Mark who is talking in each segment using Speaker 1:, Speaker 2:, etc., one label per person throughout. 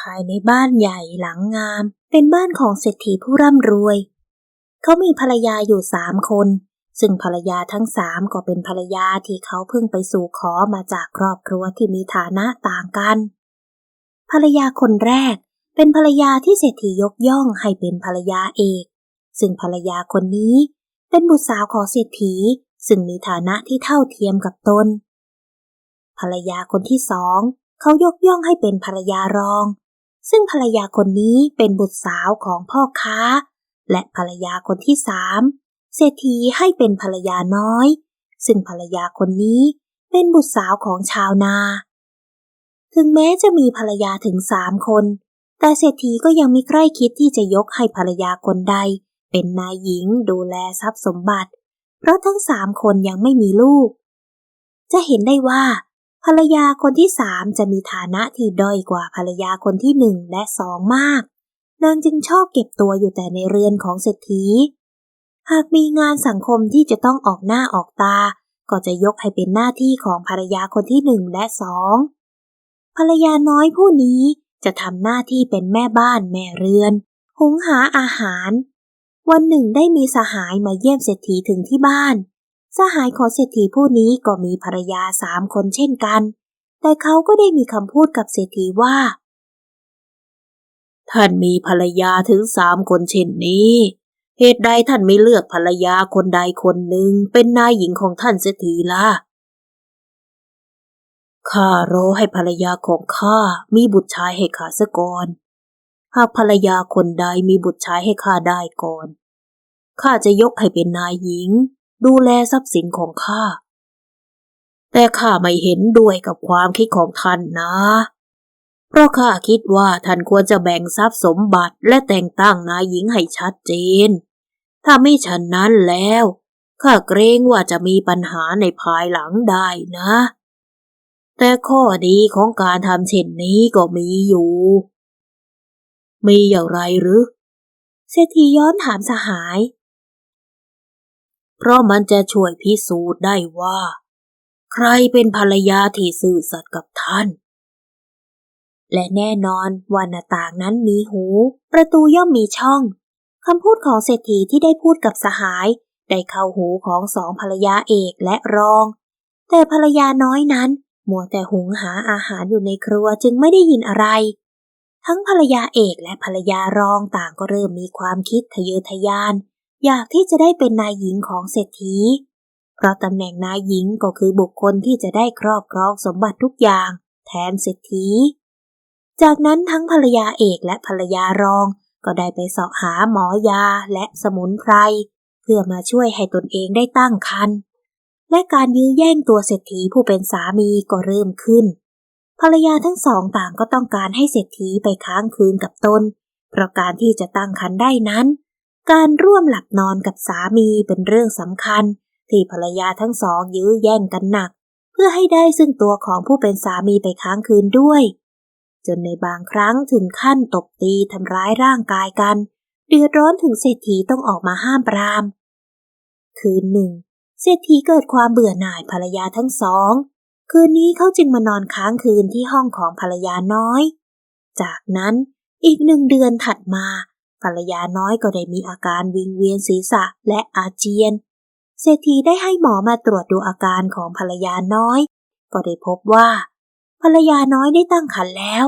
Speaker 1: ภายในบ้านใหญ่หลังงาม เป็นบ้านของเศรษฐีผู้ร่ำรวย เขามีภรรยาอยู่สามคน ซึ่งภรรยาทั้งสามก็เป็นภรรยาที่เขาเพิ่งไปสู่ขอมาจากครอบครัวที่มีฐานะต่างกัน ภรรยาคนแรก เป็นภรรยาที่เศรษฐียกย่องให้เป็นภรรยาเอก ซึ่งภรรยาคนนี้ เป็นบุตรสาวของเศรษฐี ซึ่งมีฐานะที่เท่าเทียมกับตนภรรยาคนที่สองเขายกย่องให้เป็นภรรยารอง ซึ่งภรรยาคนนี้เป็นบุตรสาวของพ่อค้า และภรรยาคนที่สามเศรษฐีให้เป็นภรรยาน้อย ซึ่งภรรยาคนนี้เป็นบุตรสาวของชาวนา ถึงแม้จะมีภรรยาถึงสามคน แต่เศรษฐีก็ยังไม่ใกล้คิดที่จะยกให้ภรรยาคนใด เป็นนายหญิงดูแลทรัพย์สมบัติ เพราะทั้งสามคนยังไม่มีลูก จะเห็นได้ว่า ภรรยาคนที่สามจะมีฐานะที่ด้อยกว่าภรรยาคนที่หนึ่งและสองมาก นางจึงชอบเก็บตัวอยู่แต่ในเรือนของเศรษฐี หากมีงานสังคมที่จะต้องออกหน้าออกตา ก็จะยกให้เป็นหน้าที่ของภรรยาคนที่หนึ่งและสองภรรยาน้อยผู้นี้จะทำหน้าที่เป็นแม่บ้านแม่เรือน หุงหาอาหาร วันหนึ่งได้มีสหายมาเยี่ยมเศรษฐีถึงที่บ้าน สหายของเศรษฐีผู้นี้ก็มีภรรยาสามคนเช่นกัน แต่เขาก็ได้มีคำพูดกับเศรษฐีว่า
Speaker 2: ท่านมีภรรยาถึงสามคนเช่นนี้ เหตุใดท่านไม่เลือกภรรยาคนใดคนหนึ่งเป็นนายหญิงของท่านเศรษฐีล่ะ ข้ารอให้ภรรยาของข้ามีบุตรชายให้ข้าซะก่อน หากภรรยาคนใดมีบุตรชายให้ข้าได้ก่อน ข้าจะยกให้เป็นนายหญิง ดูแลทรัพย์สินของข้า แต่ข้าไม่เห็นด้วยกับความคิดของท่านนะ เพราะข้าคิดว่าท่านควรจะแบ่งทรัพย์สมบัติและแต่งตั้งนายหญิงให้ชัดเจน ถ้าไม่ฉันนั้นแล้วข้าเกรงว่าจะมีปัญหาในภายหลังได้นะ แต่ข้อดีของการทำเช่นนี้ก็มีอยู่ มีอย่างไรหรือ
Speaker 1: เศรษฐีย้อนถามสหาย
Speaker 2: เพราะมันจะช่วยพิสูจน์ได้ว่า ใครเป็นภรรยาที่ซื่อสัตย์กับท่าน
Speaker 1: และแน่นอนว่าหน้าต่างนั้นมีหู ประตูย่อมมีช่องคำพูดของเศรษฐีที่ได้พูดกับสหาย ได้เข้าหูของสองภรรยาเอกและรอง แต่ภรรยาน้อยนั้นมัวแต่หุงหาอาหารอยู่ในครัวจึงไม่ได้ยินอะไร ทั้งภรรยาเอกและภรรยารองต่างก็เริ่มมีความคิดทะเยอทะยาน อยากที่จะได้เป็นนายหญิงของเศรษฐี เพราะตำแหน่งนายหญิงก็คือบุคคลที่จะได้ครอบครองสมบัติทุกอย่าง แทนเศรษฐี จากนั้นทั้งภรรยาเอกและภรรยารอง ก็ได้ไปเสาะหาหมอยาและสมุนไพรเพื่อมาช่วยให้ตนเองได้ตั้งครรภ์และการยื้อแย่งตัวเศรษฐีผู้เป็นสามีก็เริ่มขึ้น ภรรยาทั้งสองต่างก็ต้องการให้เศรษฐีไปค้างคืนกับตน เพราะการที่จะตั้งครรภ์ได้นั้น การร่วมหลับนอนกับสามีเป็นเรื่องสำคัญ ที่ภรรยาทั้งสองยื้อแย่งกันหนัก เพื่อให้ได้ซึ่งตัวของผู้เป็นสามีไปค้างคืนด้วย จนในบางครั้งถึงขั้นตบตีทำร้ายร่างกายกัน เดือดร้อนถึงเศรษฐีต้องออกมาห้ามปราม คืนหนึ่ง เศรษฐีเกิดความเบื่อหน่ายภรรยาทั้งสอง คืนนี้เขาจึงมานอนค้างคืนที่ห้องของภรรยาน้อย จากนั้นอีกหนึ่งเดือนถัดมา ภรรยาน้อยก็ได้มีอาการวิงเวียนศีรษะและอาเจียน เศรษฐีได้ให้หมอมาตรวจดูอาการของภรรยาน้อย ก็ได้พบว่า ภรรยาน้อยได้ตั้งครรภ์แล้ว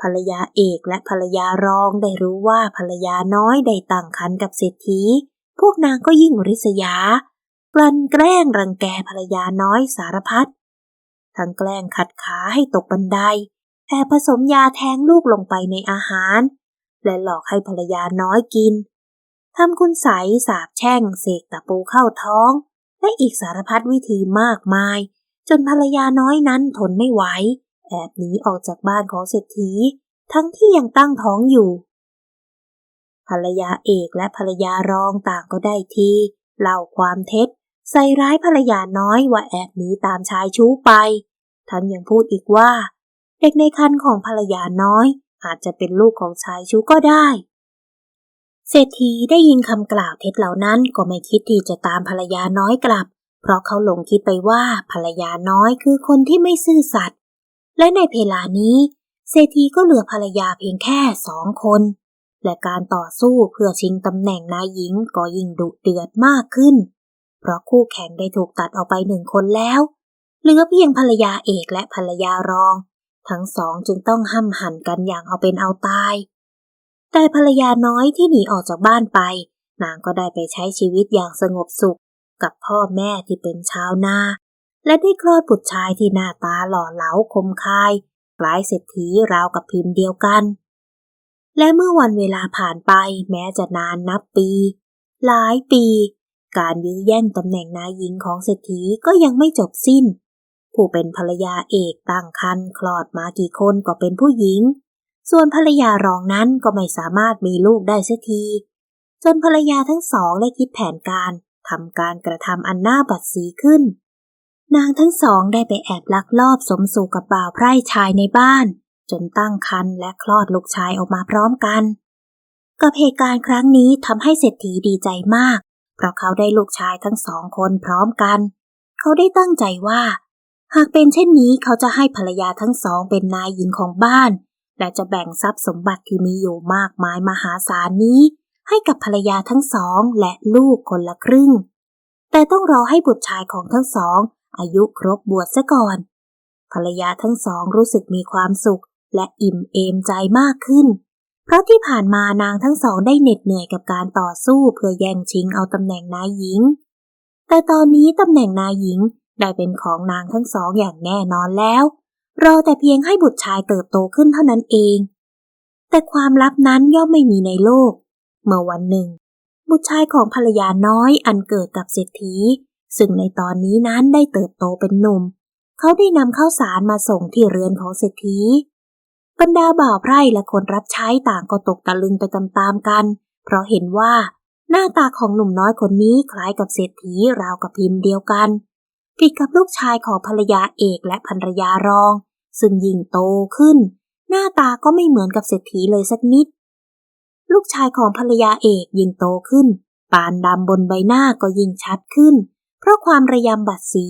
Speaker 1: ภรรยาเอกและภรรยารองได้รู้ว่าภรรยาน้อยได้ตั้งครรภ์กับเศรษฐี พวกนางก็ยิ่งริษยากลั่นแกล้งรังแกภรรยาน้อยสารพัดทั้งแกล้งขัดขาให้ตกบันไดแอบผสมยาแทงลูกลงไปในอาหาร และหลอกให้ภรรยาน้อยกินทำคุณใสสาบแช่งเสกตะปูเข้าท้อง และอีกสารพัดวิธีมากมาย จนภรรยาน้อยนั้นทนไม่ไหวแอบหนีออกจากบ้านของเศรษฐี ทั้งที่ยังตั้งท้องอยู่ ภรรยาเอกและภรรยารองต่างก็ได้ทีเล่าความเท็จ ใส่ร้ายภรรยาน้อยว่าแอบหนีตามชายชู้ไป ทั้งยังพูดอีกว่า เด็กในคันของภรรยาน้อย อาจจะเป็นลูกของชายชู้ก็ได้ เศรษฐีได้ยินคำกล่าวเท็จเหล่านั้นก็ไม่คิดที่จะตามภรรยาน้อยกลับ เพราะเขาหลงคิดไปว่าภรรยาน้อยคือคนที่ไม่ซื่อสัตย์และในเวลานี้เเศรษฐีก็เหลือภรรยาเพียงแค่สองคน และการต่อสู้เพื่อชิงตำแหน่งนายหญิงก็ยิ่งดุเดือดมากขึ้น เพราะคู่แข่งได้ถูกตัดออกไปหนึ่งคนแล้วเหลือเพียงภรรยาเอกและภรรยารอง ทั้งสองจึงต้องห้ำหันกันอย่างเอาเป็นเอาตาย แต่ภรรยาน้อยที่หนีออกจากบ้านไป นางก็ได้ไปใช้ชีวิตอย่างสงบสุข กับพ่อแม่ที่เป็นชาวนา และได้คลอดบุตรชายที่หน้าตาหล่อเหลาคมคาย คล้ายเศรษฐีราวกับพิมพ์เดียวกัน และเมื่อวันเวลาผ่านไปแม้จะนานนับปี หลายปี การยื้อแย่งตำแหน่งนายหญิงของเศรษฐีก็ยังไม่จบสิ้น ผู้เป็นภรรยาเอกตั้งครรภ์คลอดมากี่คนก็เป็นผู้หญิง ส่วนภรรยารองนั้นก็ไม่สามารถมีลูกได้เสียทีจนภรรยาทั้งสองได้คิดแผนการทำการกระทำอันน่าบัดสีขึ้น นางทั้งสองได้ไปแอบลักลอบสมสู่กับบ่าวไพร่ชายในบ้าน จนตั้งครรภ์และคลอดลูกชายออกมาพร้อมกัน กับเหตุการณ์ครั้งนี้ทำให้เศรษฐีดีใจมาก เพราะเขาได้ลูกชายทั้งสองคนพร้อมกัน เขาได้ตั้งใจว่า หากเป็นเช่นนี้เขาจะให้ภรรยาทั้งสองเป็นนายหญิงของบ้าน และจะแบ่งทรัพย์สมบัติที่มีอยู่มากมายมหาศาลนี้ ให้กับภรรยาทั้งสองและลูกคนละครึ่ง แต่ต้องรอให้บุตรชายของทั้งสอง อายุครบบวชซะก่อน ภรรยาทั้งสองรู้สึกมีความสุข และอิ่มเอมใจมากขึ้น เพราะที่ผ่านมานางทั้งสองได้เหน็ดเหนื่อยกับการต่อสู้เพื่อแย่งชิงเอาตำแหน่งนายหญิง แต่ตอนนี้ตำแหน่งนายหญิง ได้เป็นของนางทั้งสองอย่างแน่นอนแล้ว รอแต่เพียงให้บุตรชายเติบโตขึ้นเท่านั้นเอง แต่ความลับนั้นย่อมไม่มีในโลก เมื่อวันหนึ่ง บุตรชายของภรรยาน้อยอันเกิดกับเศรษฐี ซึ่งในตอนนี้นั้นได้เติบโตเป็นหนุ่ม เขาได้นำข้าวสารมาส่งที่เรือนของเศรษฐีบรรดาบ่าวไพร่และคนรับใช้ต่างก็ตกตะลึงไปตามๆกัน เพราะเห็นว่าหน้าตาของหนุ่มน้อยคนนี้คล้ายกับเศรษฐีราวกับพิมพ์เดียวกัน ผิดกับลูกชายของภรรยาเอกและภรรยารอง ซึ่งยิ่งโตขึ้น หน้าตาก็ไม่เหมือนกับเศรษฐีเลยสักนิด ลูกชายของภรรยาเอกยิ่งโตขึ้น ปานดำบนใบหน้าก็ยิ่งชัดขึ้น เพราะความระยำบัดสี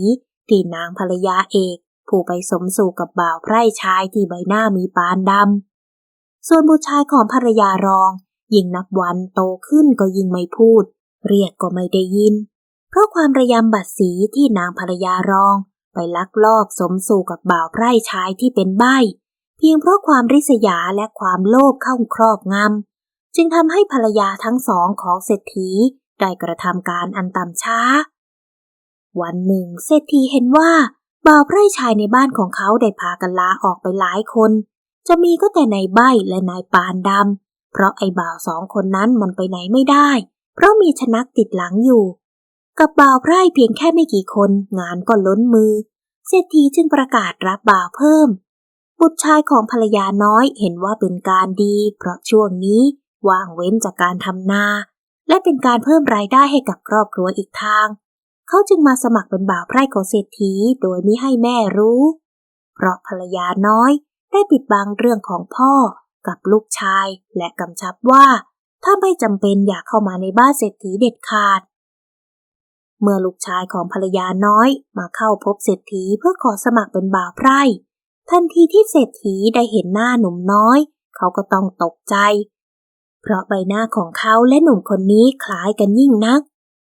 Speaker 1: ที่นางภรรยาเอก ผู้ไปสมสู่กับบ่าวไพร่ชายที่ใบหน้ามีปานดำส่วนบุตรชายของภรรยารอง ยิ่งนับวันโตขึ้นก็ยิ่งไม่พูด เรียกก็ไม่ได้ยิน เพราะความระยำบัดสีที่นางภรรยารอง ไปลักลอบสมสู่กับบ่าวไพร่ชายที่เป็นใบ้เพียงเพราะความริษยาและความโลภเข้าครอบงำ จึงทำให้ภรรยาทั้งสองของเศรษฐีได้กระทำการอันต่ำช้า วันหนึ่งเศรษฐีเห็นว่าบ่าวไพร่ชายในบ้านของเขาได้พากันลาออกไปหลายคน จะมีก็แต่นายใบ้และนายปานดำเพราะไอ้บ่าวสองคนนั้นมันไปไหนไม่ได้ เพราะมีชนักติดหลังอยู่ กับบ่าวไพร่เพียงแค่ไม่กี่คนงานก็ล้นมือ เศรษฐีจึงประกาศรับบ่าวเพิ่ม บุตรชายของภรรยาน้อยเห็นว่าเป็นการดี เพราะช่วงนี้ว่างเว้นจากการทำนา และเป็นการเพิ่มรายได้ให้กับครอบครัวอีกทาง เขาจึงมาสมัครเป็นบ่าวไพร่ของเศรษฐีโดยไม่ให้แม่รู้ เพราะภรรยาน้อยได้ปิดบังเรื่องของพ่อกับลูกชายและกำชับว่า ถ้าไม่จำเป็นอย่าเข้ามาในบ้านเศรษฐีเด็ดขาด เมื่อลูกชายของภรรยาน้อยมาเข้าพบเศรษฐีเพื่อขอสมัครเป็นบ่าวไพร่ทันทีที่เศรษฐีได้เห็นหน้าหนุ่มน้อย เขาก็ต้องตกใจ เพราะใบหน้าของเขาและหนุ่มคนนี้คล้ายกันยิ่งนัก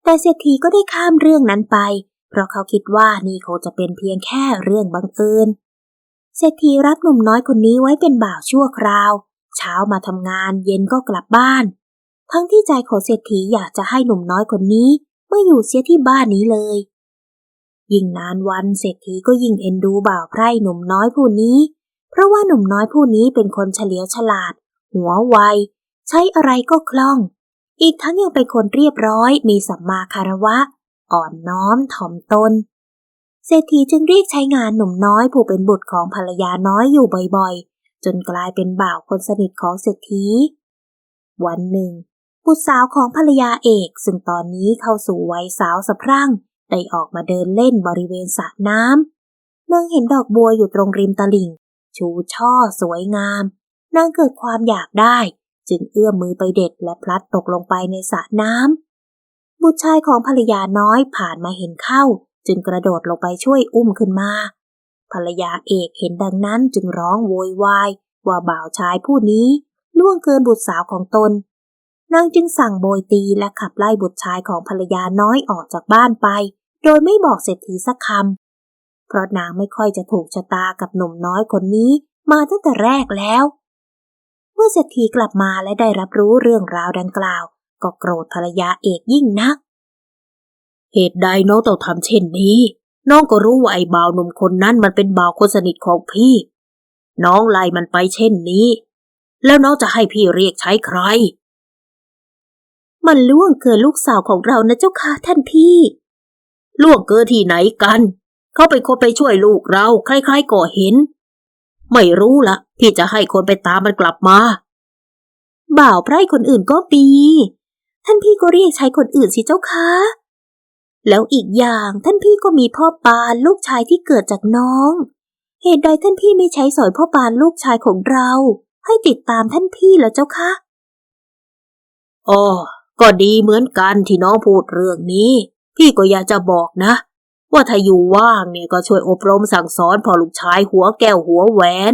Speaker 1: แต่เศรษฐีก็ได้ข้ามเรื่องนั้นไป เพราะเขาคิดว่านี่คงจะเป็นเพียงแค่เรื่องบังเอิญเศรษฐีรับหนุ่มน้อยคนนี้ไว้เป็นบ่าวชั่วคราว เช้ามาทำงานเย็นก็กลับบ้าน ทั้งที่ใจของเศรษฐีอยากจะให้หนุ่มน้อยคนนี้ ไม่อยู่เสียที่บ้านนี้เลย ยิ่งนานวันเศรษฐีก็ยิ่งเอ็นดูบ่าวไพร่หนุ่มน้อยผู้นี้ เพราะว่าหนุ่มน้อยผู้นี้เป็นคนเฉลียวฉลาด หัวไว ใช้อะไรก็คล่อง อีกทั้งยังเป็นคนเรียบร้อย มีสัมมาคารวะ อ่อนน้อมถ่อมตน เศรษฐีจึงเรียกใช้งานหนุ่มน้อยผู้เป็นบุตรของภรรยาน้อยอยู่บ่อยๆ จนกลายเป็นบ่าวคนสนิทของเศรษฐี วันหนึ่ง บุตรสาวของภรรยาเอก ซึ่งตอนนี้เข้าสู่วัยสาวสะพรั่งได้ออกมาเดินเล่นบริเวณสระน้ำนางเห็นดอกบัวอยู่ตรงริมตลิ่ง ชูช่อสวยงาม นางเกิดความอยากได้ จึงเอื้อมมือไปเด็ดและพลัดตกลงไปในสระน้ำบุตรชายของภรรยาน้อยผ่านมาเห็นเข้า จึงกระโดดลงไปช่วยอุ้มขึ้นมา ภรรยาเอกเห็นดังนั้นจึงร้องโวยวายว่าบ่าวชายผู้นี้ล่วงเกินบุตรสาวของตน นางจึงสั่งโบยตีและขับไล่บุตรชายของภรรยาน้อยออกจากบ้านไป โดยไม่บอกเศรษฐีสักคำ เพราะนางไม่ค่อยจะถูกชะตากับหนุ่มน้อยคนนี้มาตั้งแต่แรกแล้ว เมื่อเศรษฐีกลับมาและได้รับรู้เรื่องราวดังกล่าว ก็โกรธภรรยาเอกยิ่งนัก
Speaker 2: เหตุใดน้องต้องทำเช่นนี้ น้องก็รู้ว่าไอ้บ่าวหนุ่มคนนั้นมันเป็นบ่าวคนสนิทของพี่ น้องไล่มันไปเช่นนี้ แล้วน้องจะให้พี่เรียกใช้ใคร
Speaker 1: มันล่วงเกินลูกสาวของเรานะเจ้าค่ะท่านพี่
Speaker 2: ล่วงเกินที่ไหนกัน เขาเป็นคนไปช่วยลูกเราใครๆก็เห็น ไม่รู้ละพี่จะให้คนไปตามมันกลับมา
Speaker 1: บ่าวไพร่คนอื่นก็มี ท่านพี่ก็เรียกใช้คนอื่นสิเจ้าค่ะแล้วอีกอย่างท่านพี่ก็มีพ่อปานลูกชายที่เกิดจากน้อง เหตุใดท่านพี่ไม่ใช้สอยพ่อปานลูกชายของเรา ให้ติดตามท่านพี่เหรอเจ้าคะ
Speaker 2: อ๋อ ก็ดีเหมือนกันที่น้องพูดเรื่องนี้ พี่ก็อยากจะบอกนะ ว่าถ้าอยู่ว่างเนี่ยก็ช่วยอบรมสั่งสอนพอลูกชายหัวแก้วหัวแหวน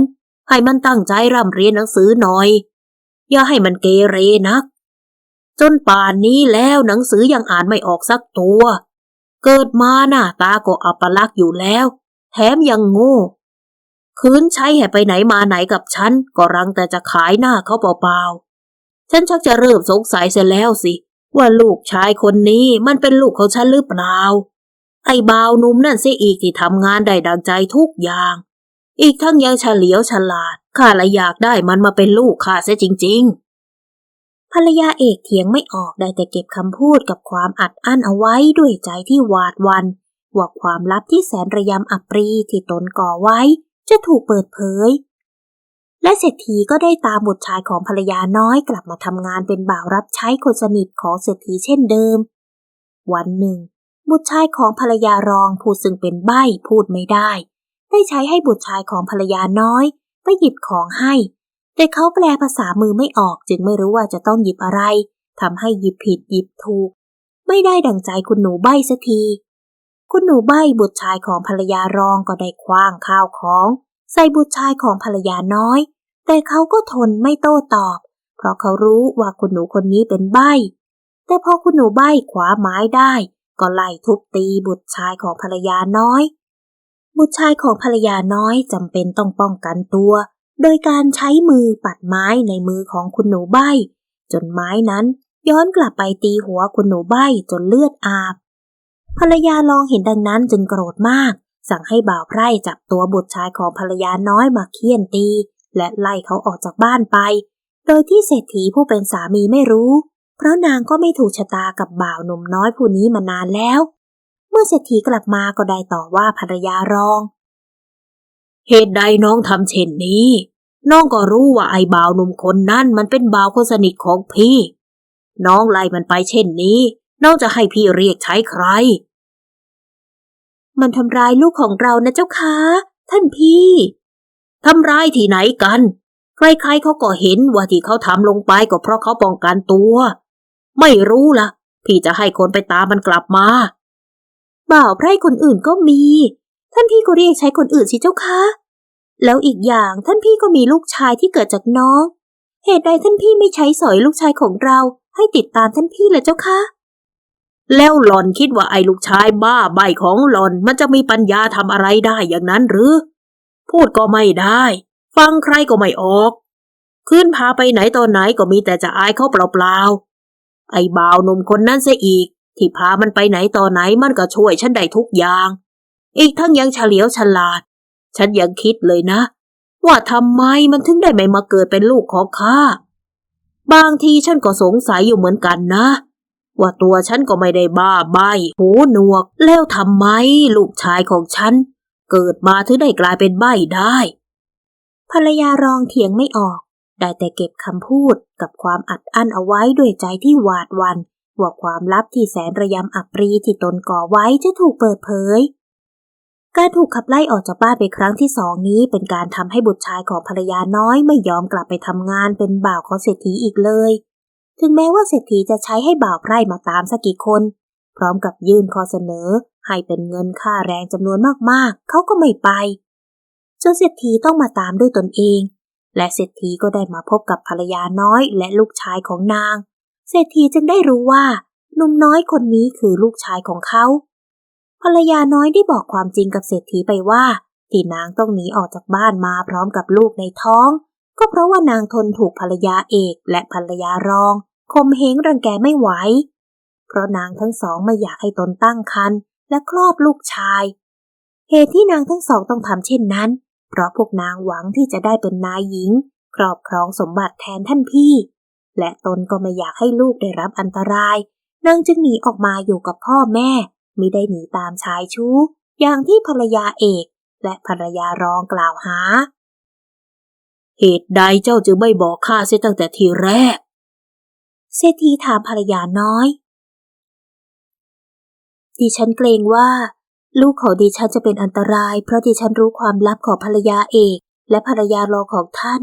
Speaker 2: ให้มันตั้งใจร่ำเรียนหนังสือหน่อย อย่าให้มันเกเรนัก จนป่านนี้แล้วหนังสือยังอ่านไม่ออกสักตัว เกิดมาหน้าตาก็อัปลักษ์อยู่แล้ว แถมยังโง่คืนใช้ให้ไปไหนมาไหนกับฉันก็รังแต่จะขายหน้าเขาเปล่าๆ ฉันชักจะเริ่มสงสัยเสียแล้วสิ ว่าลูกชายคนนี้มันเป็นลูกของฉันหรือเปล่า ไอ้บ่าวหนุ่มนั่นเสียอีกที่ทำงานได้ดังใจทุกอย่าง อีกทั้งยังเฉลียวฉลาด ข้าละอยากได้มันมาเป็นลูกข้าเสียจริง ๆ
Speaker 1: ภรรยาเอกเถียงไม่ออกได้แต่เก็บคำพูดกับความอัดอั้นเอาไว้ด้วยใจที่หวาดวันว่าความลับที่แสนระยำอัปรีที่ตนก่อไว้จะถูกเปิดเผย และเศรษฐีก็ได้ตามบุตรชายของภรรยาน้อยกลับมาทำงานเป็นบ่าวรับใช้คนสนิทของเศรษฐีเช่นเดิม วันหนึ่ง บุตรชายของภรรยารองผู้ซึ่งเป็นใบ้พูดไม่ได้ ได้ใช้ให้บุตรชายของภรรยาน้อยไปหยิบของให้ แต่เขาแปลภาษามือไม่ออกจึงไม่รู้ว่าจะต้องหยิบอะไรทำให้หยิบผิดหยิบถูก ไม่ได้ดังใจคุณหนูใบ้สักที คุณหนูใบ้บุตรชายของภรรยารองก็ได้คว้างข้าวของ ใส่บุตรชายของภรรยาน้อย แต่เขาก็ทนไม่โต้ตอบ เพราะเขารู้ว่าคุณหนูคนนี้เป็นใบ้แต่พอคุณหนูใบ้ขวาไม้ได้ ก็ไล่ทุบตีบุตรชายของภรรยาน้อย บุตรชายของภรรยาน้อยจำเป็นต้องป้องกันตัว โดยการใช้มือปัดไม้ในมือของคุณหนูใบ้จนไม้นั้นย้อนกลับไปตีหัวคุณหนูใบ้จนเลือดอาบ ภรรยาลองเห็นดังนั้นจึงโกรธมาก สั่งให้บ่าวไพร่จับตัวบุตรชายของภรรยาน้อยมาเคี่ยนตี และไล่เขาออกจากบ้านไป โดยที่เศรษฐีผู้เป็นสามีไม่รู้ เพราะนางก็ไม่ถูกชะตากับบ่าวหนุ่มน้อยผู้นี้มานานแล้ว เมื่อเศรษฐีกลับมาก็ได้ต่อว่าภรรยารอง
Speaker 2: เหตุใดน้องทำเช่นนี้ น้องก็รู้ว่าไอ้บ่าวหนุ่มคนนั้นมันเป็นบ่าวคนสนิทของพี่ น้องไล่มันไปเช่นนี้ น้องจะให้พี่เรียกใช้ใคร
Speaker 1: มันทำร้ายลูกของเรานะเจ้าคะ ท่านพี่
Speaker 2: ทำร้ายที่ไหนกัน ใครๆเขาก็เห็นว่าที่เขาทำลงไปก็เพราะเขาป้องกันตัว ไม่รู้ละ่ะ พี่จะให้คนไปตามมันกลับมา
Speaker 1: บ่าวไพร่คนอื่นก็มี ท่านพี่ก็เรียกใช้คนอื่นสิเจ้าคะ แล้วอีกอย่างท่านพี่ก็มีลูกชายที่เกิดจากน้อง เหตุใดท่านพี่ไม่ใช้สอยลูกชายของเราให้ติดตามท่านพี่เลยเจ้าคะ
Speaker 2: แล้วหลอนคิดว่าไอ้ลูกชายบ้าใบของหลอนมันจะมีปัญญาทำอะไรได้อย่างนั้นหรือ พูดก็ไม่ได้ ฟังใครก็ไม่ออก ขึ้นพาไปไหนตอนไหนก็มีแต่จะอายเขาเปล่าๆ ไอ้บ่าวหนุ่มคนนั้นเสียอีก ที่พามันไปไหนตอนไหนมันก็ช่วยฉันได้ทุกอย่าง อีกทั้งยังเฉลียวฉลาด ฉันยังคิดเลยนะ ว่าทำไมมันถึงได้ไม่มาเกิดเป็นลูกของข้า บางทีฉันก็สงสัยอยู่เหมือนกันนะ ว่าตัวฉันก็ไม่ได้บ้าใบหูหนวก แล้วทำไมลูกชายของฉัน เกิดมาถึงได้กลายเป็นใบได้
Speaker 1: ภรรยารองเถียงไม่ออก ได้แต่เก็บคำพูดกับความอัดอั้นเอาไว้ด้วยใจที่หวาดหวันว่าความลับที่แสนระยำอัปรีที่ตนก่อไว้จะถูกเปิดเผย การถูกขับไล่ออกจากบ้านไปครั้งที่สองนี้เป็นการทำให้บุตรชายของภรรยาน้อยไม่ยอมกลับไปทำงานเป็นบ่าวของเศรษฐีอีกเลย ถึงแม้ว่าเศรษฐีจะใช้ให้บ่าวไพร่มาตามสักกี่คน พร้อมกับยื่นข้อเสนอ ให้เป็นเงินค่าแรงจำนวนมากๆ เขาก็ไม่ไป จนเศรษฐีต้องมาตามด้วยตนเอง และเศรษฐีก็ได้มาพบกับภรรยาน้อยและลูกชายของนาง เศรษฐีจึงได้รู้ว่าหนุ่มน้อยคนนี้คือลูกชายของเขา ภรรยาน้อยได้บอกความจริงกับเศรษฐีไปว่า ที่นางต้องหนีออกจากบ้านมาพร้อมกับลูกในท้อง ก็เพราะว่านางทนถูกภรรยาเอกและภรรยารอง ข่มเหงรังแกไม่ไหว เพราะนางทั้งสองไม่อยากให้ตนตั้งครรภ์และคลอดลูกชาย เหตุที่นางทั้งสองต้องทำเช่นนั้น เพราะพวกนางหวังที่จะได้เป็นนายหญิง ครอบครองสมบัติแทนท่านพี่ และตนก็ไม่อยากให้ลูกได้รับอันตราย นางจึงหนีออกมาอยู่กับพ่อแม่ไมิได้หนีตามชายชู้ อย่างที่ภรรยาเอกและภรรยารองกล่าวหา
Speaker 2: เหตุใดเจ้าจึงไม่บอกข้าเสียตั้งแต่ทีแรก
Speaker 1: เศรษฐีถามภรรยาน้อย ดิฉันเกรงว่า ลูกของดิฉันจะเป็นอันตราย เพราะดิฉันรู้ความลับของภรรยาเอกและภรรยารองของท่าน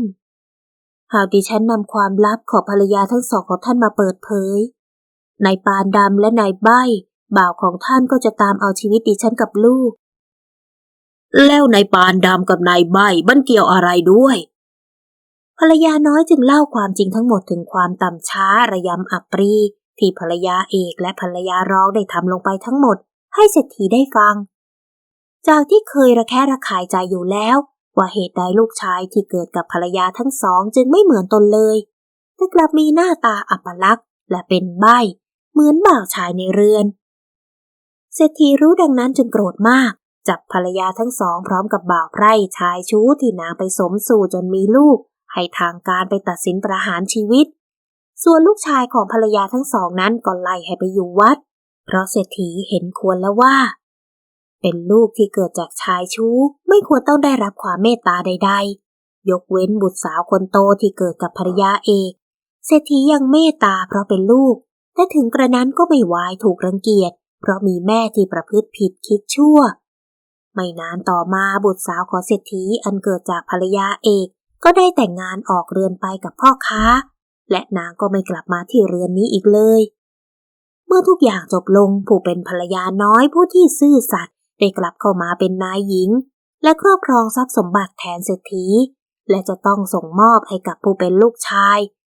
Speaker 1: หากดิฉันนำความลับของภรรยาทั้งสองของท่านมาเปิดเผย นายปานดำและนายใบบ่าวของท่านก็จะตามเอาชีวิตดิฉันกับลูก
Speaker 2: แล้วนายปานดำกับนายใบมันเกี่ยวอะไรด้วย
Speaker 1: ภรรยาน้อยจึงเล่าความจริงทั้งหมดถึงความต่ำช้าระยำอับปรี ที่ภรรยาเอกและภรรยารองได้ทำลงไปทั้งหมด ให้เศรษฐีได้ฟัง จากที่เคยระแคะระคายใจอยู่แล้ว ว่าเหตุใดลูกชายที่เกิดกับภรรยาทั้งสองจึงไม่เหมือนตนเลยแต่กลับมีหน้าตาอัปลักษณ์และเป็นใบเหมือนบ่าวชายในเรือน เศรษฐีรู้ดังนั้นจึงโกรธมาก จับภรรยาทั้งสองพร้อมกับบ่าวไพร่ชายชู้ที่นางไปสมสู่จนมีลูก ให้ทางการไปตัดสินประหารชีวิต ส่วนลูกชายของภรรยาทั้งสองนั้นก็ไล่ให้ไปอยู่วัด เพราะเศรษฐีเห็นควรแล้วว่า เป็นลูกที่เกิดจากชายชู้ไม่ควรต้องได้รับความเมตตาใด ๆ ยกเว้นบุตรสาวคนโตที่เกิดกับภรรยาเอกเศรษฐียังเมตตาเพราะเป็นลูกแต่ถึงกระนั้นก็ไม่วายถูกรังเกียจ เพราะมีแม่ที่ประพฤติผิดคิดชั่ว ไม่นานต่อมาบุตรสาวของเศรษฐีอันเกิดจากภรรยาเอก ก็ได้แต่งงานออกเรือนไปกับพ่อค้า และนางก็ไม่กลับมาที่เรือนนี้อีกเลย เมื่อทุกอย่างจบลงผู้เป็นภรรยาน้อยผู้ที่ซื่อสัตย์ได้กลับเข้ามาเป็นนายหญิง และครอบครองทรัพย์สมบัติแทนเศรษฐี และจะต้องส่งมอบให้กับผู้เป็นลูกชาย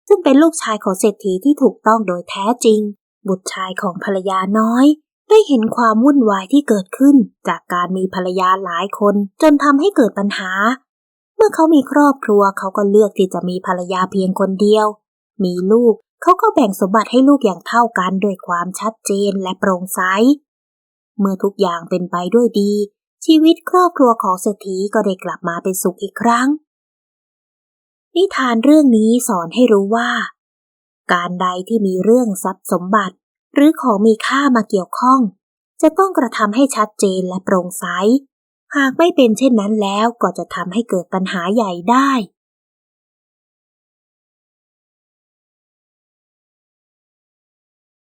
Speaker 1: ซึ่งเป็นลูกชายของเศรษฐีที่ถูกต้องโดยแท้จริง บุตรชายของภรรยาน้อยได้เห็นความวุ่นวายที่เกิดขึ้นจากการมีภรรยาหลายคนจนทำให้เกิดปัญหา เมื่อเขามีครอบครัวเขาก็เลือกที่จะมีภรรยาเพียงคนเดียว มีลูกเขาก็แบ่งสมบัติให้ลูกอย่างเท่ากันด้วยความชัดเจนและโปร่งใส เมื่อทุกอย่างเป็นไปด้วยดี ชีวิตครอบครัวของเศรษฐีก็ได้กลับมาเป็นสุขอีกครั้ง นิทานเรื่องนี้สอนให้รู้ว่า การใดที่มีเรื่องทรัพย์สมบัติ หรือของมีค่ามาเกี่ยวข้อง จะต้องกระทำให้ชัดเจนและโปร่งใส หากไม่เป็นเช่นนั้นแล้วก็จะทำให้เกิดปัญหาใหญ่ได้